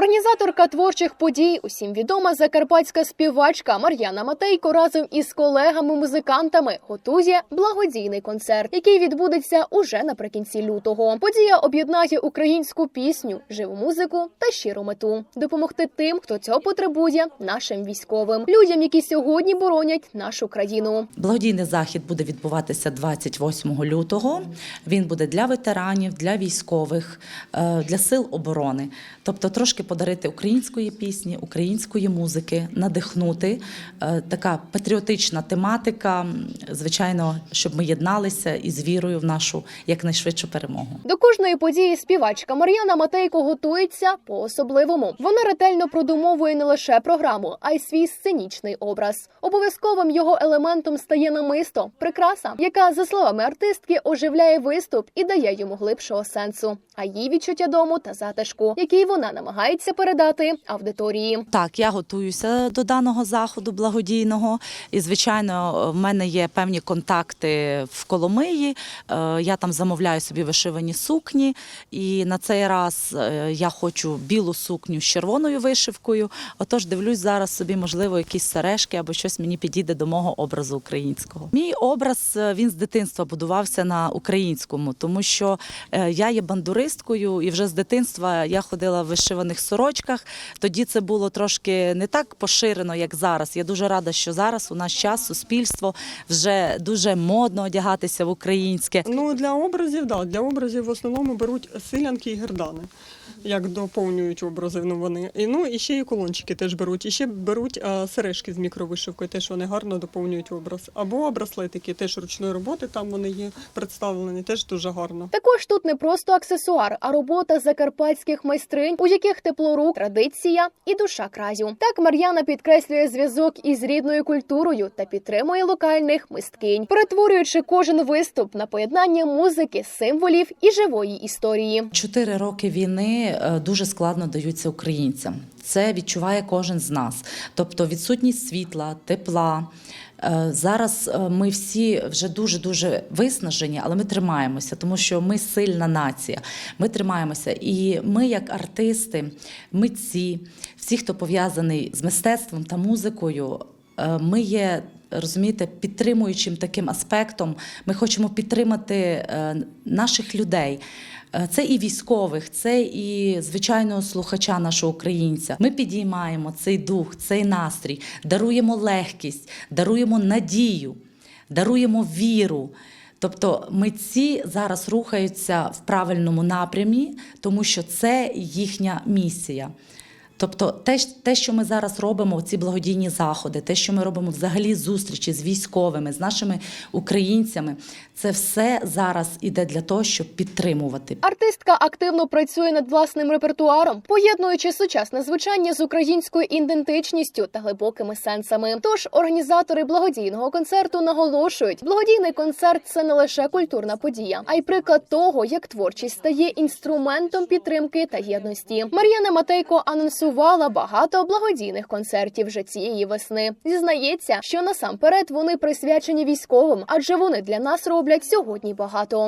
Організаторка творчих подій, усім відома закарпатська співачка Мар'яна Матейко разом із колегами-музикантами готує благодійний концерт, який відбудеться уже наприкінці лютого. Подія об'єднає українську пісню, живу музику та щиру мету допомогти тим, хто цього потребує, нашим військовим, людям, які сьогодні боронять нашу країну. Благодійний захід буде відбуватися 28 лютого. Він буде для ветеранів, для військових, е, для сил оборони. Тобто трошки подарити української пісні, української музики, надихнути. Е, Така патріотична тематика. Звичайно, щоб ми єдналися із вірою в нашу якнайшвидшу перемогу. До кожної події співачка Мар'яна Матейко готується по-особливому. Вона ретельно продумовує не лише програму, а й свій сценічний образ. Обов'язковим його елементом стає намисто, прикраса, яка, за словами артистки, оживляє виступ і дає йому глибшого сенсу. А їй відчуття дому та затишку, який вона намагається передати аудиторії. Так, я готуюся до даного заходу благодійного. І, звичайно, в мене є певні контакти в Коломиї. Е, Я там замовляю собі вишивані сукні. І на цей раз е, я хочу білу сукню з червоною вишивкою. Отож, дивлюсь зараз собі, можливо, якісь сережки або щось мені підійде до мого образу українського. Мій образ е, він з дитинства будувався на українському, тому що я є бандуристкою, і вже з дитинства я ходила в вишиваних сорочках. Тоді це було трошки не так поширено, як зараз. Я дуже рада, що зараз у наш час суспільство вже дуже модно одягатися в українське. Ну, для образів, да, для образів в основному беруть силянки і гердани, як доповнюють образи. Ну, вони. І, ну, і ще і колончики теж беруть. І ще беруть а, сережки з мікровишивкою, теж вони гарно доповнюють образ. Або браслетики теж ручної роботи, там вони є представлені, теж дуже гарно. Також тут не просто аксесуар, а робота закарпатських майстринь, у яких тепло рук, традиція і душа краю. Так Мар'яна підкреслює зв'язок із рідною культурою та підтримує локальних мисткинь, перетворюючи кожен виступ на поєднання музики, символів і живої історії. Чотири роки війни е, дуже складно даються українцям. Це відчуває кожен з нас. Тобто відсутність світла, тепла. Е, Зараз е, ми всі вже дуже дуже виснажені, але ми тримаємося, тому що ми сильна нація. Ми тримаємося. І ми, як артисти, митці, всі, хто пов'язаний з мистецтвом та музикою, е, ми є. Розумієте, підтримуючим таким аспектом, ми хочемо підтримати е, наших людей. Е, Це і військових, це і звичайного слухача, нашого українця. Ми підіймаємо цей дух, цей настрій, даруємо легкість, даруємо надію, даруємо віру. Тобто митці зараз рухаються в правильному напрямі, тому що це їхня місія. Тобто, те, те, що ми зараз робимо, ці благодійні заходи, те, що ми робимо взагалі зустрічі з військовими, з нашими українцями, це все зараз іде для того, щоб підтримувати. Артистка активно працює над власним репертуаром, поєднуючи сучасне звучання з українською ідентичністю та глибокими сенсами. Тож організатори благодійного концерту наголошують, благодійний концерт це не лише культурна подія, а й приклад того, як творчість стає інструментом підтримки та єдності. Мар'яна Матейко анонсувала багато благодійних концертів вже цієї весни. Зізнається, що насамперед вони присвячені військовим, адже вони для нас роблять сьогодні багато.